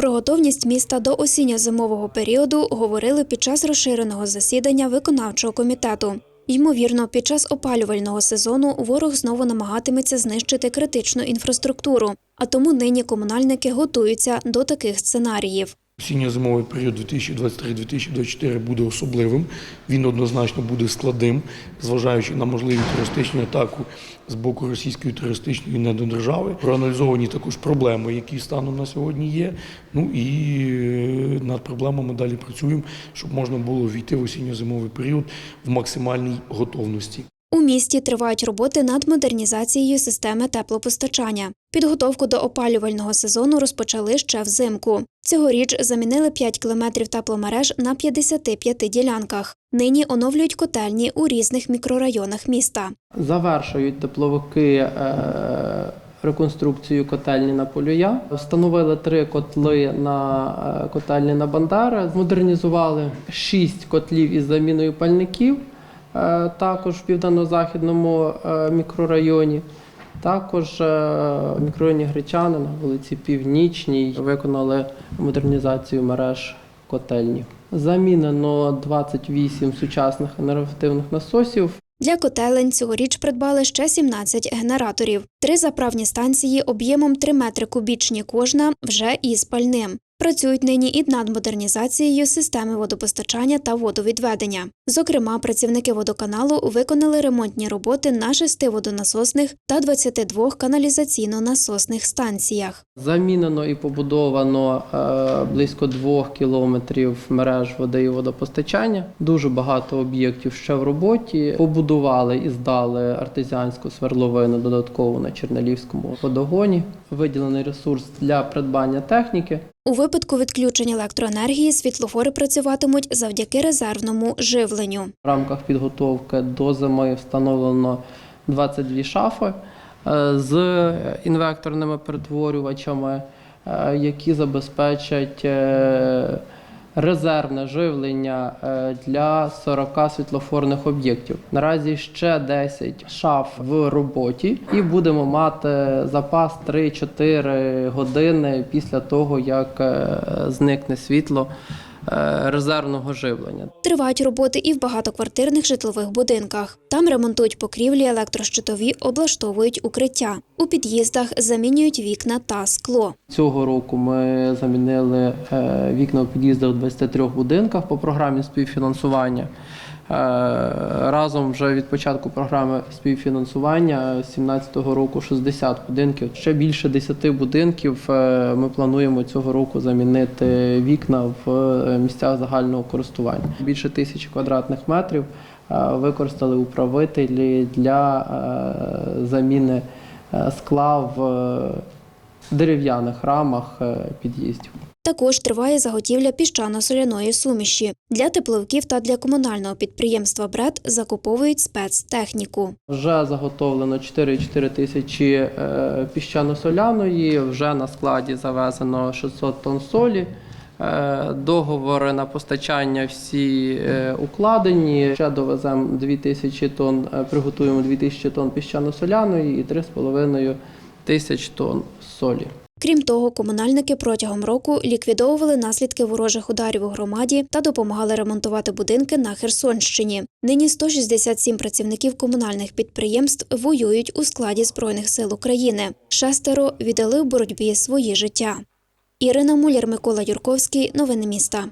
Про готовність міста до осінньо-зимового періоду говорили під час розширеного засідання виконавчого комітету. Ймовірно, під час опалювального сезону ворог знову намагатиметься знищити критичну інфраструктуру, а тому нині комунальники готуються до таких сценаріїв. Осінньо-зимовий період 2023-2024 буде особливим. Він однозначно буде складним, зважаючи на можливі терористичну атаку з боку російської терористичної недодержави. Проаналізовані також проблеми, які станом на сьогодні є. Ну і е, над проблемами далі працюємо, щоб можна було війти в осінньо-зимовий період в максимальній готовності. У місті тривають роботи над модернізацією системи теплопостачання. Підготовку до опалювального сезону розпочали ще взимку. Цьогоріч замінили 5 кілометрів тепломереж на 55 ділянках. Нині оновлюють котельні у різних мікрорайонах міста. Завершують тепловики е, реконструкцію котельні на Полюя. Встановили три котли на е, котельні на Бандера. Модернізували шість котлів із заміною пальників, також в південно-західному е, мікрорайоні. Також е, в мікрорайоні Гречани на вулиці Північній виконали модернізацію мереж котельні. Замінено 28 сучасних енергоефективних насосів. Для котелень цьогоріч придбали ще 17 генераторів. Три заправні станції об'ємом 3 метри кубічні кожна вже із пальним. Працюють нині і над модернізацією системи водопостачання та водовідведення. Зокрема, працівники водоканалу виконали ремонтні роботи на шести водонасосних та 22 каналізаційно-насосних станціях. Замінено і побудовано е, близько двох кілометрів мереж води і водопостачання. Дуже багато об'єктів ще в роботі. Побудували і здали артезіанську сверловину додатково на Чернелівському водогоні. Виділений ресурс для придбання техніки. У випадку відключення електроенергії світлофори працюватимуть завдяки резервному живленню. В рамках підготовки до зими встановлено 22 шафи е, з інвекторними перетворювачами, е, які забезпечать е, резервне живлення е, для 40 світлофорних об'єктів. Наразі ще 10 шаф в роботі, і будемо мати запас 3-4 години після того, як е, зникне світло резервного живлення. Тривають роботи і в багатоквартирних житлових будинках. Там ремонтують покрівлі, електрощитові, облаштовують укриття. У під'їздах замінюють вікна та скло. Цього року ми замінили е, вікна у під'їздах в 23 будинках по програмі співфінансування. Е, Разом вже від початку програми співфінансування 2017 року 60 будинків. Ще більше 10 будинків е, ми плануємо цього року замінити вікна в е, місцях загального користування. Більше тисячі квадратних метрів використали управителі для заміни скла в дерев'яних рамах під'їздів. Також триває заготівля піщано-соляної суміші. Для тепловиків та для комунального підприємства БРЕД закуповують спецтехніку. Вже заготовлено 4,4 тисячі е, піщано-соляної, вже на складі завезено 600 тонн солі. Е, Договори на постачання всі е, укладені. Ще довеземо 2 тисячі тонн, приготуємо 2 тисячі тонн піщано-соляної і 3,5 тисяч тонн солі. Крім того, комунальники протягом року ліквідовували наслідки ворожих ударів у громаді та допомагали ремонтувати будинки на Херсонщині. Нині 167 працівників комунальних підприємств воюють у складі Збройних сил України. Шестеро віддали в боротьбі свої життя. Ірина Муляр, Микола Юрковський. Новини міста.